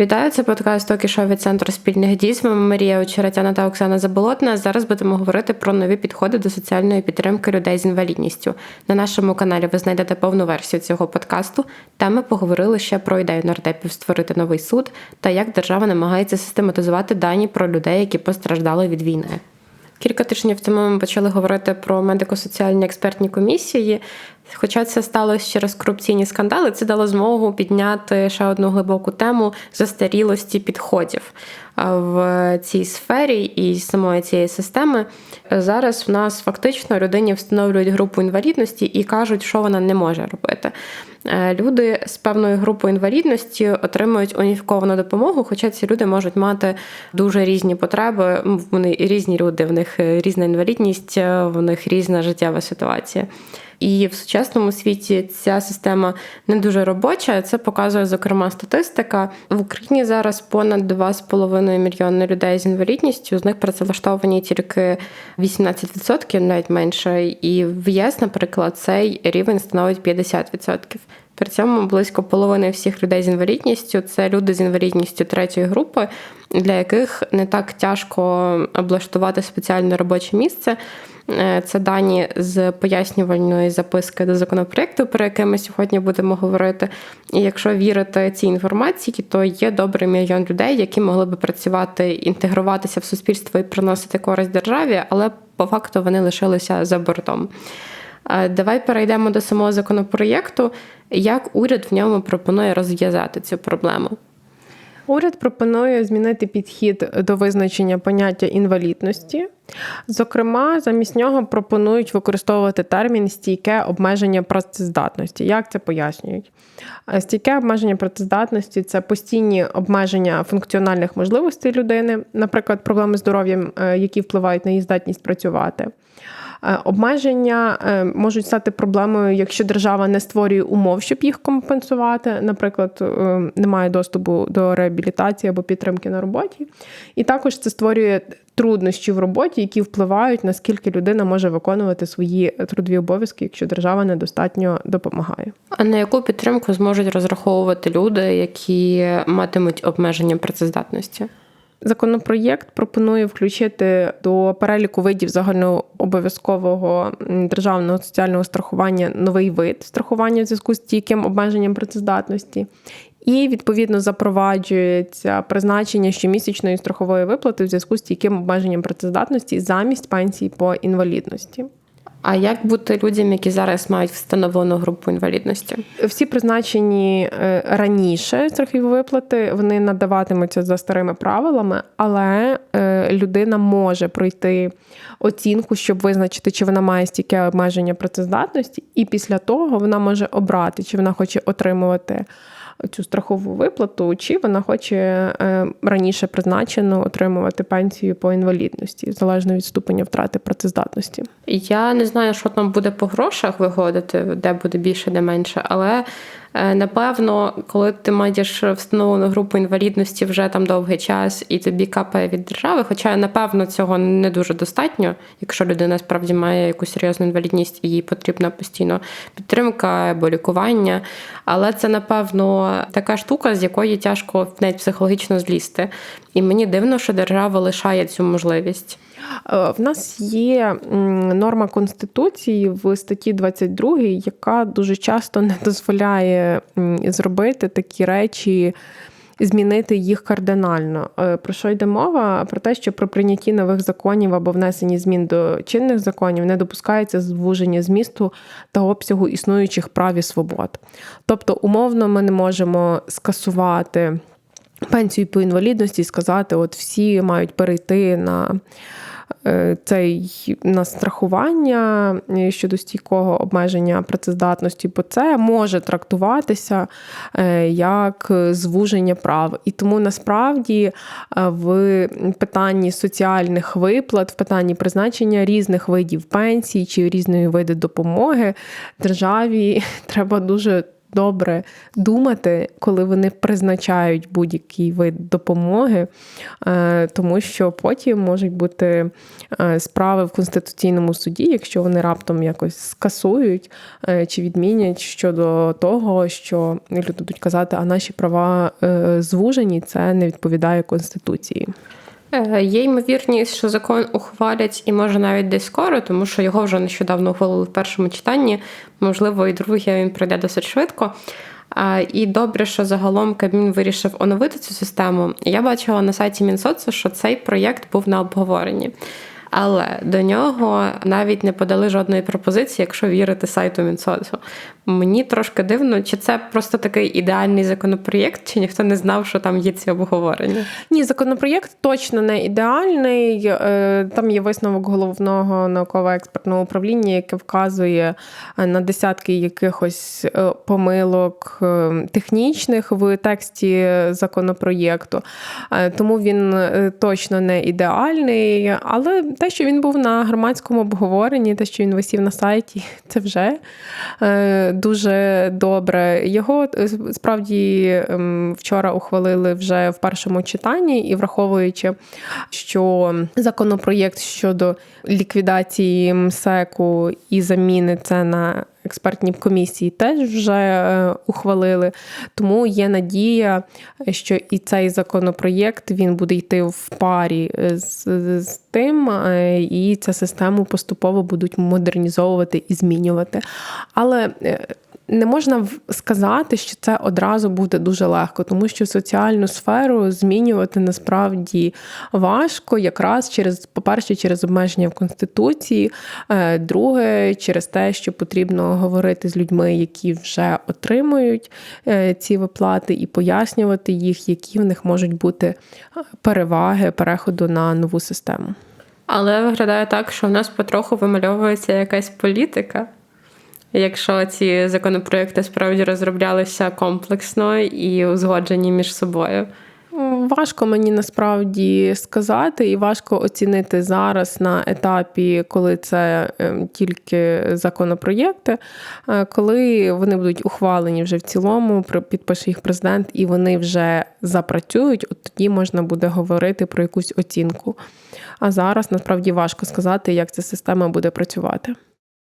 Вітаю, це подкаст «Токі шоу» від центру спільних дій. З вами Марія Очеретяна та Оксана Заболотна. Зараз будемо говорити про нові підходи до соціальної підтримки людей з інвалідністю. На нашому каналі ви знайдете повну версію цього подкасту. Там ми поговорили ще про ідею нардепів створити новий суд та як держава намагається систематизувати дані про людей, які постраждали від війни. Кілька тижнів тому ми почали говорити про медико-соціальні експертні комісії. Хоча це сталося через корупційні скандали, це дало змогу підняти ще одну глибоку тему застарілості підходів в цій сфері і самої цієї системи. Зараз в нас фактично людині встановлюють групу інвалідності і кажуть, що вона не може робити. Е, люди з певною групою інвалідності отримують уніфіковану допомогу, хоча ці люди можуть мати дуже різні потреби. Вони різні люди, в них різна інвалідність, в них різна життєва ситуація. І в сучасному світі ця система не дуже робоча. Це показує, зокрема, статистика. В Україні зараз понад 2,5 мільйони людей з інвалідністю. З них працевлаштовані тільки 18%, навіть менше. І в ЄС, наприклад, цей рівень становить 50%. При цьому близько половини всіх людей з інвалідністю це люди з інвалідністю третьої групи, для яких не так тяжко облаштувати спеціальне робоче місце. Е, це дані з пояснювальної записки до законопроекту, про який ми сьогодні будемо говорити. І якщо вірити цій інформації, то є добрий мільйон людей, які могли би працювати, інтегруватися в суспільство і приносити користь державі, але по факту вони лишилися за бортом. Давай перейдемо до самого законопроєкту. Як уряд в ньому пропонує розв'язати цю проблему? Уряд пропонує змінити підхід до визначення поняття інвалідності. Зокрема, замість нього пропонують використовувати термін стійке обмеження працездатності. Як це пояснюють? Стійке обмеження працездатності це постійні обмеження функціональних можливостей людини, наприклад, проблеми з здоров'ям, е, які впливають на її здатність працювати. Е, обмеження е, можуть стати проблемою, якщо держава не створює умов, щоб їх компенсувати. Наприклад, е, немає доступу до реабілітації або підтримки на роботі. І також це створює труднощі в роботі, які впливають, наскільки людина може виконувати свої трудові обов'язки, якщо держава недостатньо допомагає. А на яку підтримку зможуть розраховувати люди, які матимуть обмеження працездатності? Законопроєкт пропонує включити до переліку видів загальнообов'язкового державного соціального страхування новий вид страхування в зв'язку з стійким обмеженням працездатності. І відповідно запроваджується призначення щомісячної страхової виплати в зв'язку з стійким обмеженням працездатності замість пенсії по інвалідності. А як бути людям, які зараз мають встановлену групу інвалідності? Всі призначені е, раніше страхові виплати, вони надаватимуться за старими правилами, але е, людина може пройти оцінку, щоб визначити, чи вона має стільки обмеження працездатності, і після того вона може обрати, чи вона хоче отримувати цю страхову виплату, чи вона хоче е, раніше призначено отримувати пенсію по інвалідності, залежно від ступеня втрати працездатності. Я не знаю, що там буде по грошах виходити, де буде більше, де менше, але напевно, коли ти маєш встановлену групу інвалідності вже там довгий час і тобі капає від держави, хоча, напевно, цього не дуже достатньо, якщо людина справді має якусь серйозну інвалідність і їй потрібна постійно підтримка або лікування. Але це, напевно, така штука, з якої тяжко навіть психологічно злізти. І мені дивно, що держава лишає цю можливість. Е, в нас є норма Конституції в статті 22, яка дуже часто не дозволяє зробити такі речі. Змінити їх кардинально. Е, про що йде мова? Про те, що при прийнятті нових законів або внесенні змін до чинних законів не допускається звуження змісту та обсягу існуючих прав і свобод. Тобто, умовно, ми не можемо скасувати пенсію по інвалідності і сказати, от всі мають перейти на. Е, цей на страхування е, щодо стійкого обмеження працездатності, бо це може трактуватися е, як звуження прав. І тому насправді в питанні соціальних виплат, в питанні призначення різних видів пенсій чи різної види допомоги державі треба дуже добре думати, коли вони призначають будь-який вид допомоги, е, тому що потім можуть бути е, справи в Конституційному суді, якщо вони раптом якось скасують е, чи відмінять щодо того, що люди будуть казати, а наші права звужені, це не відповідає Конституції. Е, Є ймовірність, що закон ухвалять і може навіть десь скоро, тому що його вже нещодавно ухвалили в першому читанні. Можливо, і друге він пройде досить швидко. І добре, що загалом Кабмін вирішив оновити цю систему. Я бачила на сайті Мінсоцу, що цей проєкт був на обговоренні. Але до нього навіть не подали жодної пропозиції, якщо вірити сайту Мінсоцу. Мені трошки дивно, чи це просто такий ідеальний законопроєкт, чи ніхто не знав, що там є ці обговорення. Ні, законопроєкт точно не ідеальний. Е, Там є висновок головного науково-експертного управління, яке вказує е, на десятки якихось е, помилок технічних в тексті законопроєкту. Тому він точно не ідеальний. Але те, що він був на громадському обговоренні, те, що він висів на сайті, це вже дуже добре. Його е, справді ем, вчора ухвалили вже в першому читанні, і враховуючи, що законопроєкт щодо ліквідації МСЕКу і заміни це на експертні комісії теж вже е, ухвалили. Тому є надія, що і цей законопроєкт він буде йти в парі з, з тим, е, і цю систему поступово будуть модернізовувати і змінювати. Але е, не можна сказати, що це одразу буде дуже легко, тому що соціальну сферу змінювати насправді важко, якраз через, по-перше, через обмеження в конституції, е, друге, через те, що потрібно говорити з людьми, які вже отримують е, ці виплати, і пояснювати їх, які в них можуть бути е, переваги переходу на нову систему. Але виглядає так, що в нас потроху вимальовується якась політика. Якщо ці законопроекти справді розроблялися комплексно і узгоджені між собою. Важко мені насправді сказати, і важко оцінити зараз на етапі, коли це ем, тільки законопроєкти, е, коли вони будуть ухвалені вже в цілому, підпише їх президент, і вони вже запрацюють, от тоді можна буде говорити про якусь оцінку. А зараз насправді важко сказати, як ця система буде працювати.